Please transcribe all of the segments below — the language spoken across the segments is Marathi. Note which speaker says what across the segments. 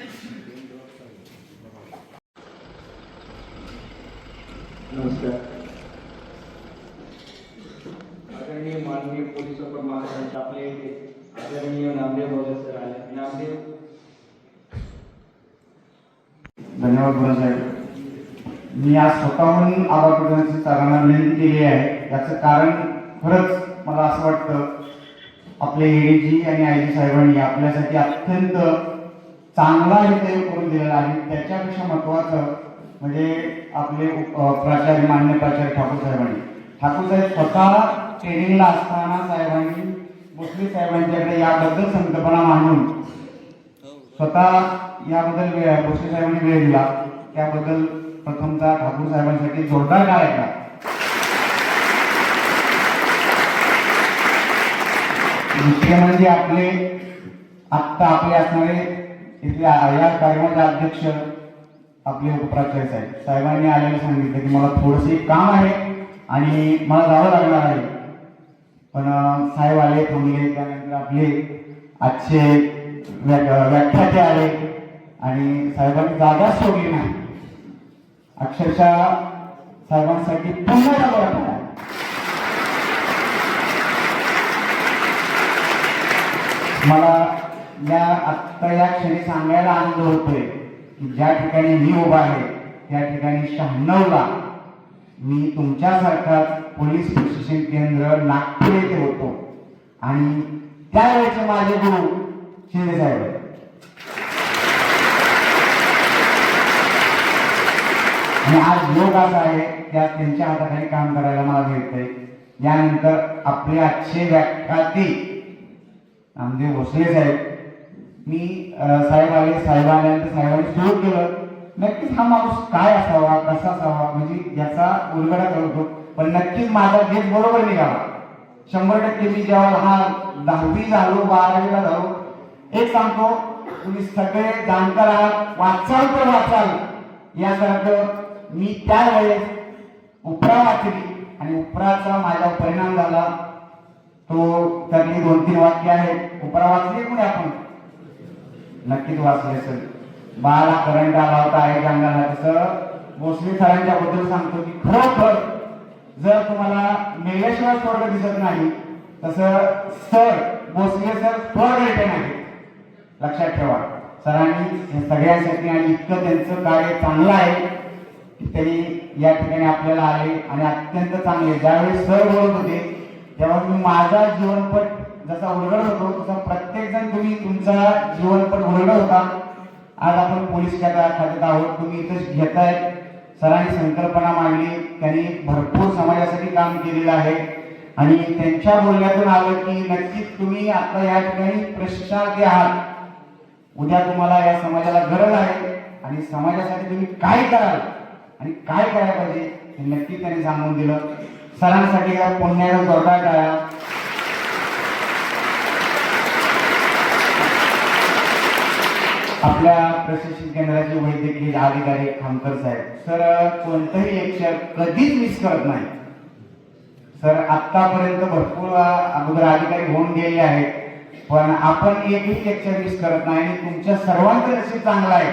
Speaker 1: नमस्कार. आदरणीय माननीय पोलीस उप महाराष्ट्र आपले आदरणीय नामदेव भगत सर आले. नामदेव.
Speaker 2: धन्यवाद गुरुसाहेब मी आज स्वतःहून आबापटांची सरांना विनंती केली आहे. याचं कारण खरंच मला असं वाटतं आपले एडीजी आणि आयजी साहेबांनी आपल्यासाठी अत्यंत चांगला इथे करून दिलेला आहे त्याच्यापेक्षा महत्त्वाचं म्हणजे आपले प्राचार्य मान्य प्राचार्य ठाकूर साहेबांनी. ठाकूर साहेब स्वतः ट्रेनिंगला असताना साहेबांनी मुस्लिम साहेबांच्याकडे याबद्दल संकल्पना मांडून स्वतः याबद्दल वेळ भोसले साहेबांनी वेळ दिला. त्याबद्दल प्रथमतः ठाकूर साहेबांसाठी जोरदार टाळ्या दुसरे म्हणजे आपले आत्ता आपले असणारे इथले या कार्यक्रमाचे अध्यक्ष आपले उपप्राचार्य साहेब. साहेबांनी आल्याने सांगितलं की मला थोडंसं काम आहे आणि मला जावं लागणार आहे. पण साहेब आले थांबले. त्यानंतर आपले आजचे व्या- व्याख्याते आले आणि साहेबांनी जागा सोडली नाही. अक्षरशः साहेबांसाठी पुन्हा जागा लागणार मला या आत्ता या क्षणी सांगायला आनंद होतोय की ज्या ठिकाणी मी उभा आहे त्या ठिकाणी शहाण्णवला मी तुमच्यासारखाच पोलीस प्रशिक्षण केंद्र नागपूर येथे होतो. आणि त्यावेळेचे माझे गुरु शिंदे साहेब. आणि आज योग असा आहे त्या त्यांच्या हाताखाली काम करायला मला मिळतंय. यानंतर आपले आजचे व्याख्याती नामदेव भोसले साहेब. मी साहेब आले साहेब आल्यानंतर साहेबांनी सुरू केलं. नक्कीच हा माणूस काय असावा कसा असावा म्हणजे याचा उलगडा करतो पण नक्कीच माझा गेट बरोबर निघाला. शंभर टक्के मी जेव्हा लहान दहावी झालो बारावीला झालो एक सांगतो तुम्ही सगळे जाणकार आहात वाचाल तर वाचाल. यासारखं मी त्यावेळेस उपरा वाचली आणि उपराचा माझा परिणाम झाला. तो त्यातली दोन तीन वाक्य आहेत. उपरा वाचली कोणी आपण? नक्कीच वाचले असेल. बाळाला करंट आला होता आहे अंगाला तसं भोसले सरांच्या बद्दल सांगतो की खरोखर जर तुम्हाला मेल्याशिवाय स्वर्ग दिसत नाही तसं सर भोसले सर स्वर्ग येते नाही लक्षात ठेवा. सरांनी हे सगळ्यांसाठी आणि इतकं त्यांचं कार्य चांगलं आहे की त्यांनी या ठिकाणी आपल्याला आले आणि अत्यंत चांगले. ज्यावेळी सर बोलत होते तेव्हा मी माझा जीवनपट जसा उलगडत होतो तसा तुम्ही तुमचा जीवनपट उलगडत होता. आज आपण पोलीस खात्यात खात्यात आहोत. तुम्ही इथं घेताय. सरांनी संकल्पना मांडली. त्यांनी भरपूर समाजासाठी काम केलेलं आहे. आणि त्यांच्या बोलण्यातून आलं की नक्कीच तुम्ही आता या ठिकाणी प्रशिक्षणार्थी आहात. उद्या तुम्हाला या समाजाला गरज आहे. आणि समाजासाठी तुम्ही काय कराल? आणि काय करायला पाहिजे? हे नक्की त्यांनी सांगून दिलं. सरांसाठी या पुण्याचा जोरदार टाळा आपल्या प्रशिक्षण केंद्राचे वैद्यकीय अधिकारी खामकर साहेब सर कोणतंही लेक्चर कधीच मिस करत नाही. सर आतापर्यंत भरपूर अगोदर अधिकारी होऊन गेले आहेत पण आपण एकही लेक्चर मिस करत नाही आणि तुमच्या सर्वांचं नशीब चांगलं आहे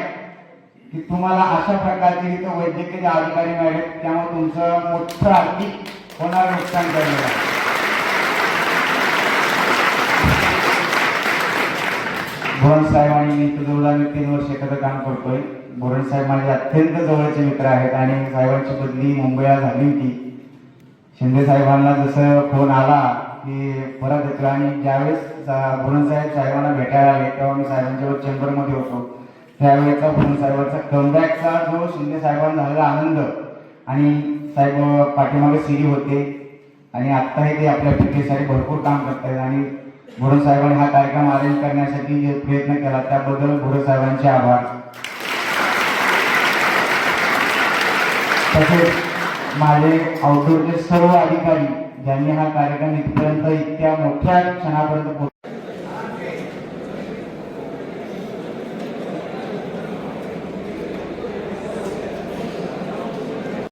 Speaker 2: की तुम्हाला अशा प्रकारचे इथं वैद्यकीय अधिकारी मिळाले त्यामुळे तुमचं मोठं आर्थिक होणार नुकसान करणार आहे. बोरण साहेब आणि मी जवळ आम्ही तीन वर्ष एकत्र काम करतोय. बोरण साहेब माझे अत्यंत जवळचे मित्र आहेत आणि साहेबांची बदली मुंबईला झाली होती. शिंदे साहेबांना जसं फोन आला की परत येतो आणि ज्यावेळेस सा- बोरण साहेब साहेबांना भेटायला आले तेव्हा मी साहेबांच्यावर चेंबरमध्ये होतो. त्यावेळेचा बोरण साहेबांचा कमबॅकचा जो शिंदे साहेबांना झालेला आनंद आणि साहेब पाठीमागे सिरी होते. आणि आत्ताही ते आपल्या पिकेसाठी भरपूर काम करतायत आणि भोरे साहेबांनी हा कार्यक्रम अरेंज करण्यासाठी जे प्रयत्न केला त्याबद्दल भोरे साहेबांचे आभार. तसेच माझे आउटडोरचे सर्व अधिकारी ज्यांनी हा कार्यक्रम इथपर्यंत इतक्या मोठ्या क्षणापर्यंत पोहोच-